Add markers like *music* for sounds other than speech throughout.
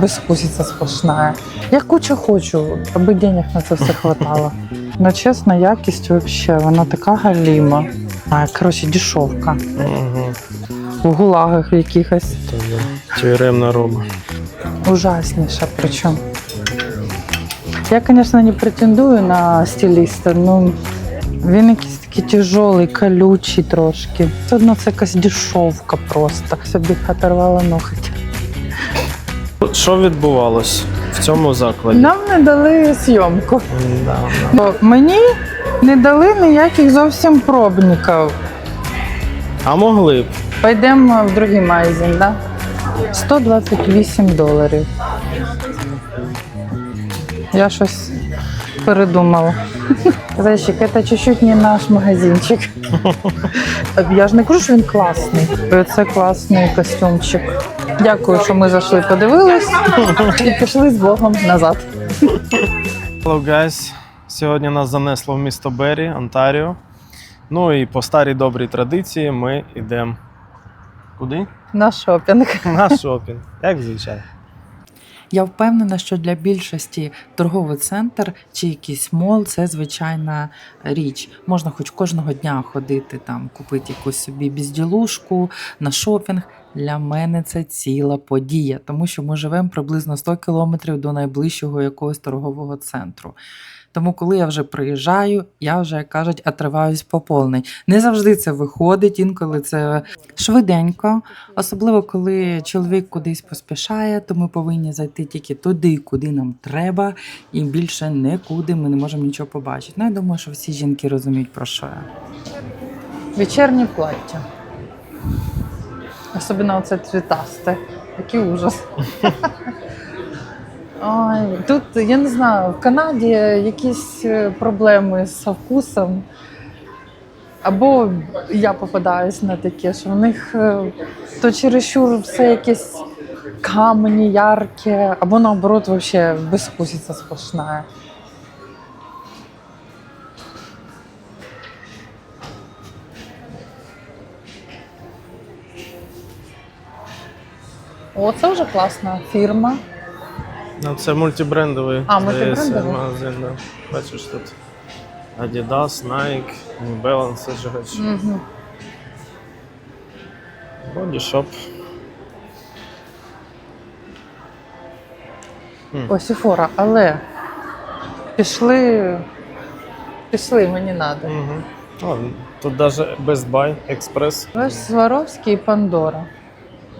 безвкусица сплошная. Я кучу хочу, аби денег на це все хватало. Ну чесно, якість вообще, вона така галіма. А, коротше, дешевка. Угу. В гулагах якихось. Тюремна роба. Ужасніша причому. Я, звісно, не претендую на стиліста, ну він якийсь такий тяжелий, колючий трошки. Все одно це якась дешевка просто. Собі оторвала ноготь. Що відбувалось в цьому закладі? Нам не дали зйомку. Да, Бо мені не дали ніяких зовсім пробників. А могли б. Пойдемо в другий магазин, да? 128 доларів. Я щось передумала. Зайчик, це чуть-чуть не наш магазинчик. *laughs* Я ж не кажу, що він класний. Це класний костюмчик. Дякую, що ми зайшли, подивились і пішли з Богом назад. Hello, guys. Сьогодні нас занесло в місто Беррі, Онтаріо. Ну і по старій добрій традиції ми йдемо. Куди? На шопінг. На шопінг, як звичайно. Я впевнена, що для більшості торговий центр чи якийсь мол це звичайна річ. Можна хоч кожного дня ходити там, купити якусь собі безділушку на шопінг. Для мене це ціла подія, тому що ми живемо приблизно 100 кілометрів до найближчого якогось торгового центру. Тому, коли я вже приїжджаю, я вже, як кажуть, отриваюсь по повній. Не завжди це виходить, інколи це швиденько, особливо коли чоловік кудись поспішає, то ми повинні зайти тільки туди, куди нам треба, і більше нікуди ми не можемо нічого побачити. Ну, я думаю, що всі жінки розуміють, про що я. Вечірнє плаття. Особливо оце цвітасте. Який ужас. *laughs* Ой, тут, я не знаю, в Канаді якісь е, проблеми з вкусом. Або я попадаюсь на таке, що в них е, то чересчур все якесь камені, ярке, або наоборот, вообще безвкусиця сплошна. О, це вже класна фірма. Ну, це мультибрендовий А, здається, магазин. Да. Бачиш тут Adidas, Nike, New Balance, Жигач. Угу. Body Shop. О, Сіфора, але пішли. Пішли, мені треба. Угу. О, тут навіть Best Buy, Express. Бачиш, Сваровський і Пандора.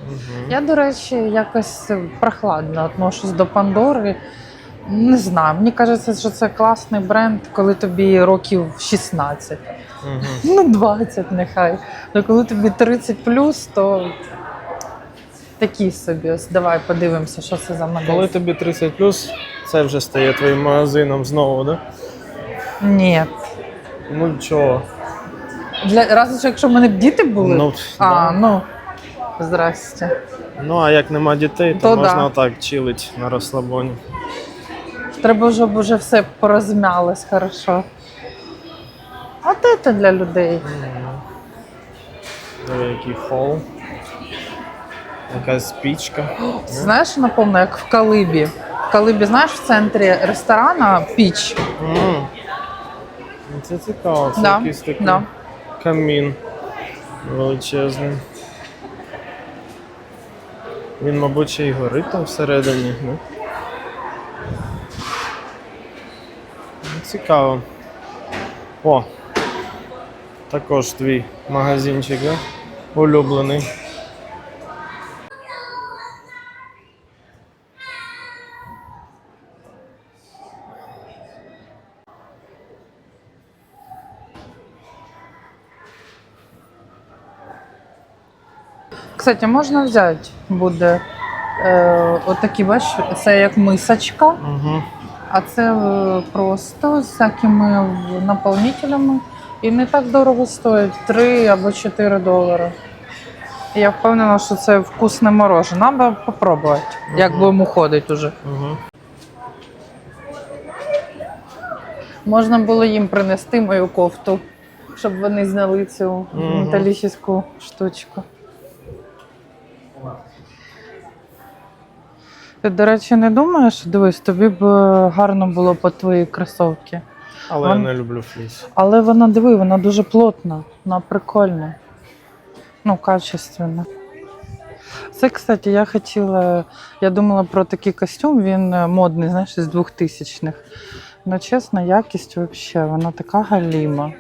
Угу. Я, до речі, якось прохладно отношусь до Пандори. Не знаю, мені кажеться, що це класний бренд, коли тобі років 16. Угу. Ну, 20 нехай. Ну, коли тобі 30 плюс, то такі собі. Ось давай подивимося, що це за модель. Коли тобі 30 плюс, це вже стає твоїм магазином знову, да? Ні. Ну чого? Для разу, що якщо в мене б діти були. Ну, а, да. ну. Здрасте. ну, а як нема дітей, то, То можна да. отак чилить на розслабоні. Треба, щоб вже все порозмялось хорошо. От це для людей. Який хол. Якась пічка. *gasps* Знаєш, напевно, як в Калибі. В Калибі, знаєш, в центрі ресторана піч. Ну, Це цікаво, це Да, якийсь такий да. камін величезний. Він, мабуть, ще й горить там всередині. Ну. Ну, Цікаво. О! Також твій магазинчик, да? улюблений. Кстати, можна взяти буде е, отакі, бачиш, це як мисочка, Угу. а це е, просто з всякими наповнителями. І не так дорого стоїть 3 або 4 долари. Я впевнена, що це вкусне мороженое. Треба спробувати, як Мгм. будемо ходити уже. Угу. Можна було їм принести мою кофту, щоб вони зняли цю металічну штучку. Ти, до речі, не думаєш, дивись, тобі б е, гарно було по твої кросовки. Але Вон- я не люблю фліс. Але вона диви, вона дуже плотна, вона прикольна. Ну, качественна. Це, кстати, я хотіла. Я думала про такий костюм, він е, модний, знаєш, з 2000-х. Ну, чесно, якість взагалі, вона така галіма.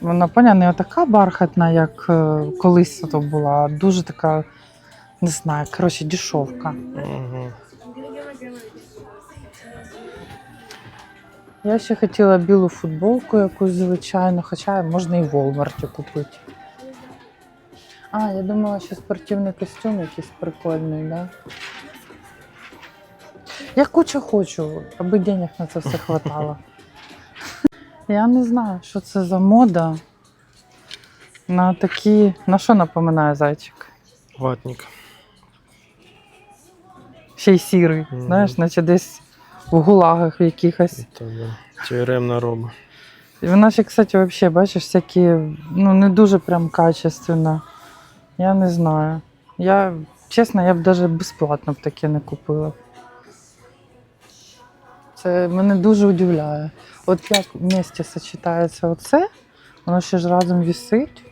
Вона, поня, не така бархатна, як е, колись то була, а дуже така, не знаю, коротше, дешевка. Угу. Я ще хотіла білу футболку якусь звичайну, хоча можна і в Волмарті купити. А, я думала, що спортивний костюм якийсь прикольний, да? Я куча хочу, аби денег на це все хватало. Я не знаю, що це за мода. На такі. На що напоминає зайчик? Ватник. Ще й сірий, Мгм. знаєш, наче десь в гулагах якихось. Це да. Тюремна роба. І Вона ще, кстати, взагалі, бачиш, всякі, ну, не дуже прям качественно. Я не знаю. Я, чесно, я б навіть безплатно б таке не купила. Це мене дуже удивляє. От як в місті сочетається оце, воно ще ж разом вісить.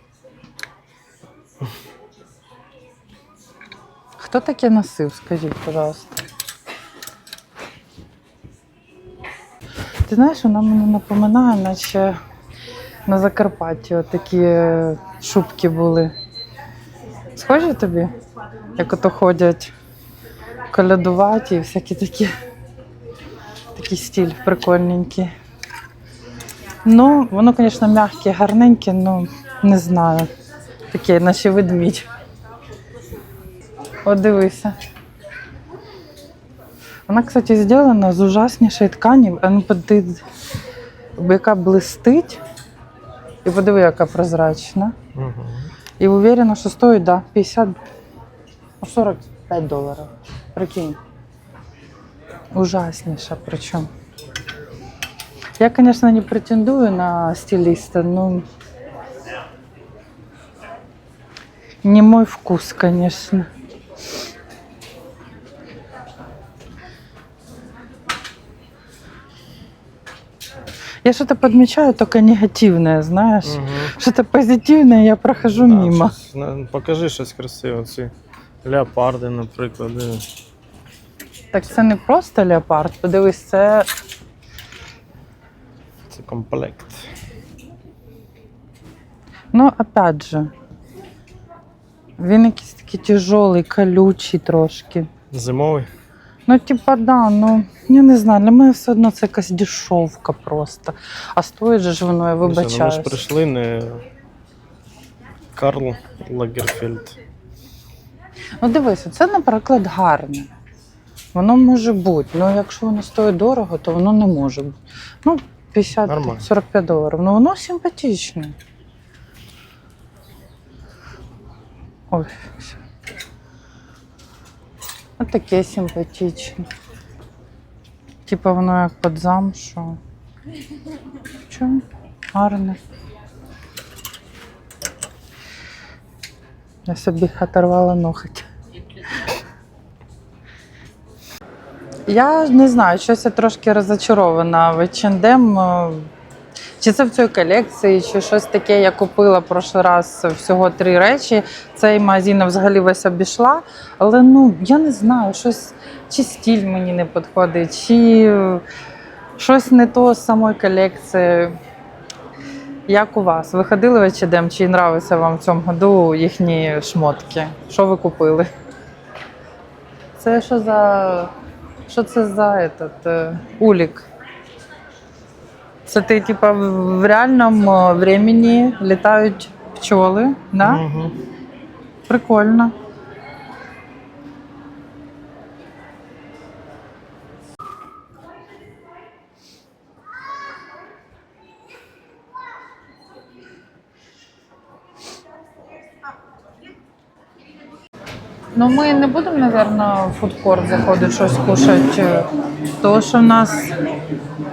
Хто таке носив, скажіть, пожалуйста. Ти знаєш, вона мене напоминає, наче на Закарпатті такі шубки були. Схожі тобі? Як ото ходять колядувати і всякі такі. Такий стиль прикольненький. Ну, воно, звісно, м'яке, гарненьке, ну не знаю. Таке, наче ведмідь. От дивися. Вона, кстати, зроблена з ужаснішої ткані, а ну, поди- яка блистить. І подиви, яка прозрачна. Угу. І уверена, що стоїть, да, 50, ну, 45 доларів. Прикинь. Ужасніша причому. Я, конечно, не претендую на стилиста, но не мой вкус, конечно. Я что-то подмечаю только негативное, знаешь. Угу. Что-то позитивное я прохожу мимо. Покажи щось красиве. Ці леопарди, наприклад. диви. Так це не просто леопард. Подивись, це Це комплект. Ну, опять же, він якийсь такий тяжелий, колючий трошки. Зимовий. Ну, типа, да, ну я не знаю, для мене все одно це якась дешевка просто. А стоїть же ж воно, я Ми ж прийшли не Карл Лагерфельд. Ну дивися, це, наприклад, гарне. Воно може бути. Ну, якщо воно стоїть дорого, то воно не може бути. Ну, Нормально. 50-45 доларів. Ну воно симпатичне. Ой, все. Ось таке симпатичне. Типа воно як під замшу. Чому? Гарне. Я собі оторвала ноготь. Я не знаю, щось я трошки розочарована в. Чи це в цій колекції, чи щось таке я купила прошлий раз всього три речі. Цей магазин взагалі весь обійшла. Але ну я не знаю, щось чи стиль мені не підходить, чи щось не то з самої колекції. Як у вас? Ви ходили в H&M, чи нравиться вам в цьому году їхні шмотки? Що ви купили? Це що за. Що це за этот, е, улік? Це ти, типа, в реальному е, времени літають пчоли, да? Угу. Прикольно. Ну, ми не будемо, мабуть, в фудкорт заходити щось кушати, тому що в нас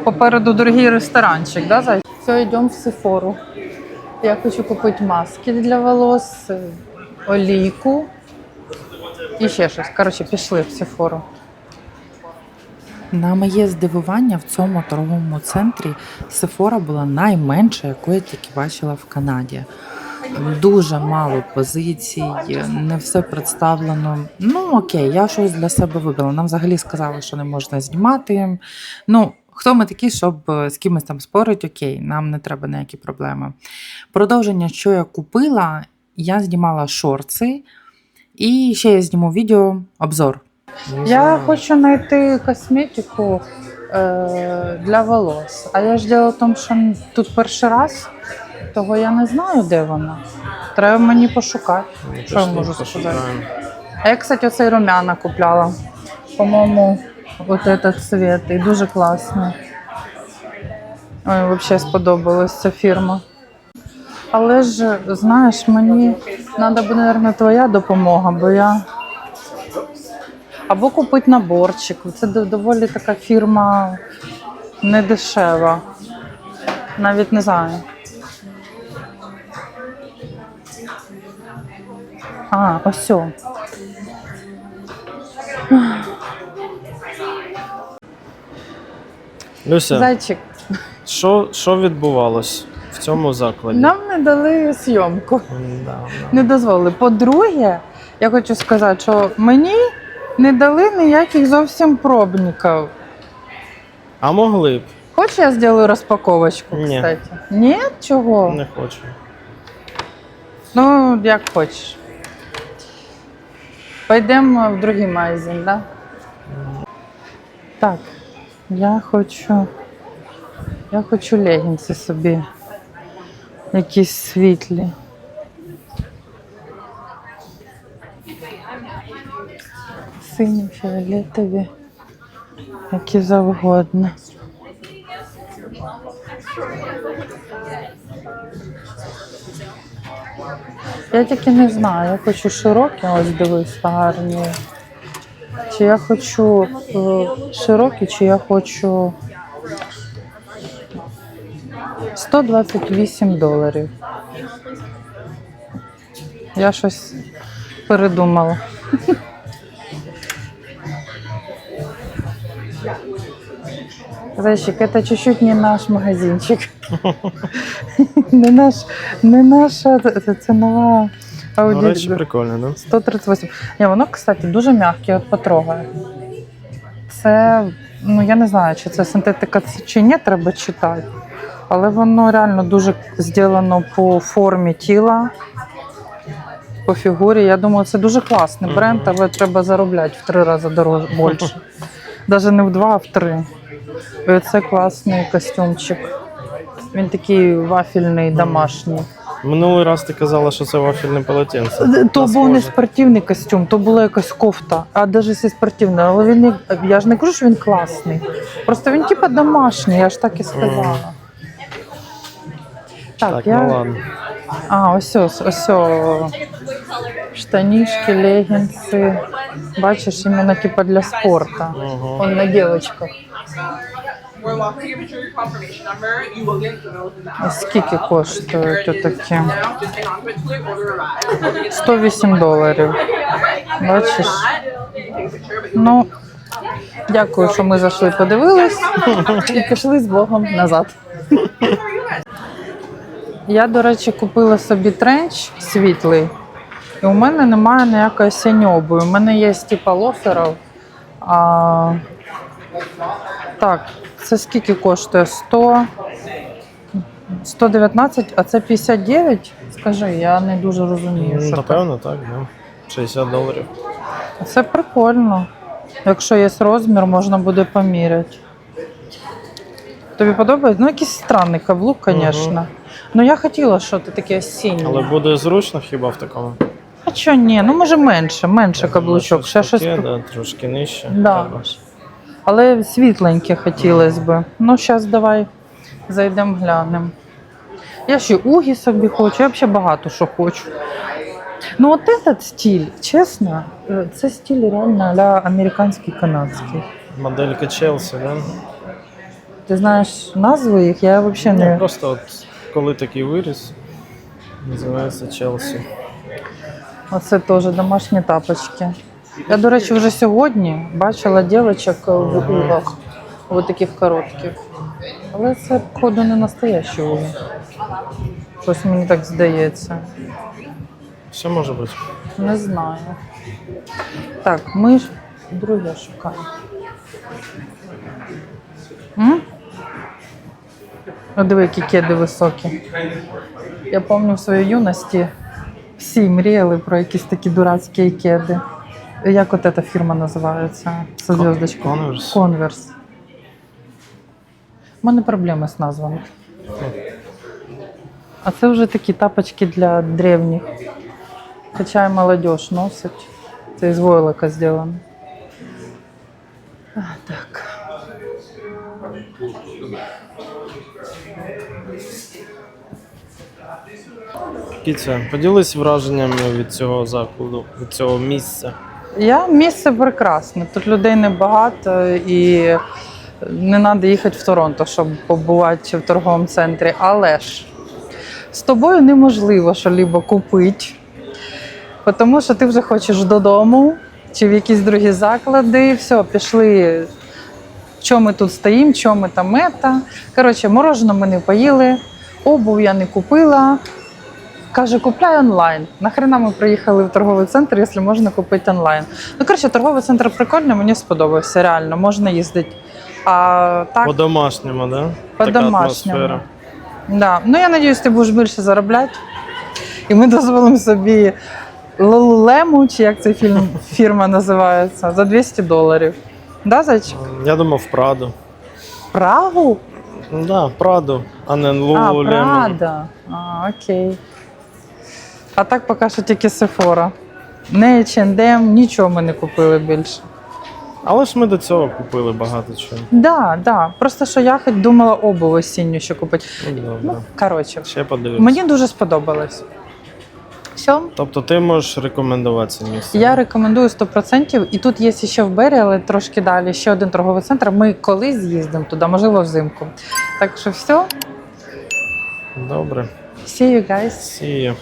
попереду дорогий ресторанчик, да, Зай? Все, йдемо в Сефору. Я хочу купити маски для волос, олійку І ще щось. Коротше, пішли в Сефору. На моє здивування в цьому торговому центрі Сефора була найменша, яку я тільки бачила в Канаді. Дуже мало позицій, не все представлено. Ну окей, я щось для себе вибрала. Нам взагалі сказали, що не можна знімати. Ну, хто ми такі, щоб е, з кимось там спорити, окей, нам не треба ніякі проблеми. Продовження, що я купила, я знімала шорти, і ще я зніму відео обзор. Я хочу знайти косметику е, для волос. А я ж діло в тому, що тут перший раз, того я не знаю, де вона. Треба мені пошукати. Ну, що я пішли, можу сказати? пошукаємо. А я, кстати, оцей румяна купляла. По-моєму, от этот цвет. І дуже класний. Ой, взагалі сподобалась ця фірма. Але ж, знаєш, мені треба буде, мабуть, твоя допомога, бо я. Або купити наборчик. Це до- доволі така фірма не дешева. Навіть не знаю. А, ось. Люся, Зайчик, що, що відбувалось в цьому закладі? нам не дали зйомку. Да. Не дозволили. По-друге, я хочу сказати, що мені не дали ніяких зовсім пробників. А могли б? Хочеш, я зроблю розпаковочку, Ні. кстати? Ні? Чого? Не хочу. Ну, як хочеш. Пойдемо в другий магазин, да? Так, я хочу. Я хочу легінці собі. Якісь світлі. Сині, фіолетові, які завгодно. Я тільки не знаю, я хочу широкі, ось дивись, гарні. Чи я хочу е, широкі, чи я хочу 128 доларів. Я щось передумала. Зайчик, это чуть-чуть не наш магазинчик. *laughs* Не наш, не наша це, це нова речі, прикольно, да? 138. Ні, воно, кстати, дуже м'яке, от потрогаю. Це, ну я не знаю, чи це синтетика це чи ні, треба читати. Але воно реально дуже зроблено по формі тіла, по фігурі. Я думаю, це дуже класний бренд, але треба заробляти в три рази дорож... більше. *laughs* Навіть не в два, а в три. І це класний костюмчик. Він такий вафельний, домашній. Минулий раз ти казала, що це вафельне полотенце. То був не спортивний костюм, то була якась кофта, а навіть якщо спортивна, але він не, я ж не кажу, що він класний. Просто він типа домашній, я ж так і сказала. Так, Так, я. ну ладно. А, ось ось, ось. о. Штанішки, легінси. Бачиш, іменно типа для спорту. Угу. Он на дівчатках. We're welcome to give your confirmation number. You will get the in the А hour. скільки коштують отакі? Now, just hang on to it till your order arrives. 108 *laughs* доларів. Бачиш? Ну, дякую, що ми зайшли, подивились *laughs* і пішли з Богом назад. *laughs* Я, до речі, купила собі тренч світлий, і у мене немає ніякої синьобої. У мене є типа лоферів. А... Так, це скільки коштує? 100... 119, а це 59? Скажи, я не дуже розумію. Що це. Напевно, так, да. 60 доларів. Це прикольно. Якщо є розмір, можна буде поміряти. Тобі подобається? Ну, якийсь странний каблук, звісно. Ну я хотіла щось таке осіннє. Але буде зручно хіба в такому? А що ні? Ну може менше, менше каблучок. Ще щось. таке, да, трошки нижче. Да. Але світленьке хотілося б. Ну, зараз давай зайдемо глянемо. Я ще угі собі хочу, я взагалі багато що хочу. Ну, от этот стиль, чесно, е, це стиль реально ля американський канадський. Моделька Челсі, да? Ти знаєш назви їх, я взагалі не. просто от коли такий виріс, називається Челсі. Оце теж домашні тапочки. Я, до речі, вже сьогодні бачила дівчинок в угах, ось таких коротких. Але це, походу, не настоящі уги. Щось мені так здається. Все може бути. Не знаю. Так, ми ж друге шукаємо. М? О, диви, які кеди високі. Я пам'ятаю в своїй юності всі мріяли про якісь такі дурацькі кеди. Як от ця фірма називається? Со зв'язочкою. Converse. Конверс. У мене проблеми з назвами. А це вже такі тапочки для древніх. Хоча і молодь носить. Це із войлока зроблено. А, так. Кіця, поділись враженнями від цього закладу, від цього місця. Я місце прекрасне. Тут людей небагато і не треба їхати в Торонто, щоб побувати в торговому центрі. Але ж з тобою неможливо що-либо купити, тому що ти вже хочеш додому чи в якісь другі заклади. Все, пішли. Що ми тут стоїмо, що ми там мета. Коротше, мороженое ми не поїли, обув я не купила. Каже, купляй онлайн. Нахрена ми приїхали в торговий центр, якщо можна купити онлайн. Ну, коротше, торговий центр прикольний, мені сподобався, реально, можна їздити. А так, По-домашньому, да? По-домашньому. да. ну я сподіваюся, ти будеш більше заробляти. І ми дозволимо собі Лулему, чи як цей фільм, фірма називається, за 200 доларів. Да, зайчик? Я думав Праду. Прагу? Да, Праду, а не А, Lululemon. Прада. А, окей. А так поки що тільки Sephora. Не H&M, нічого ми не купили більше. Але ж ми до цього купили багато чого. Да, да. Просто що я хоч думала обув осінню ще купити. Ну. Ну, коротше, Ще подивимось. мені дуже сподобалось. Все. Тобто ти можеш рекомендувати це місце? Я рекомендую 100%. І тут є ще в Бері, але трошки далі, ще один торговий центр. Ми колись з'їздимо туди, можливо, взимку. Так що все. Добре. See you guys. See you.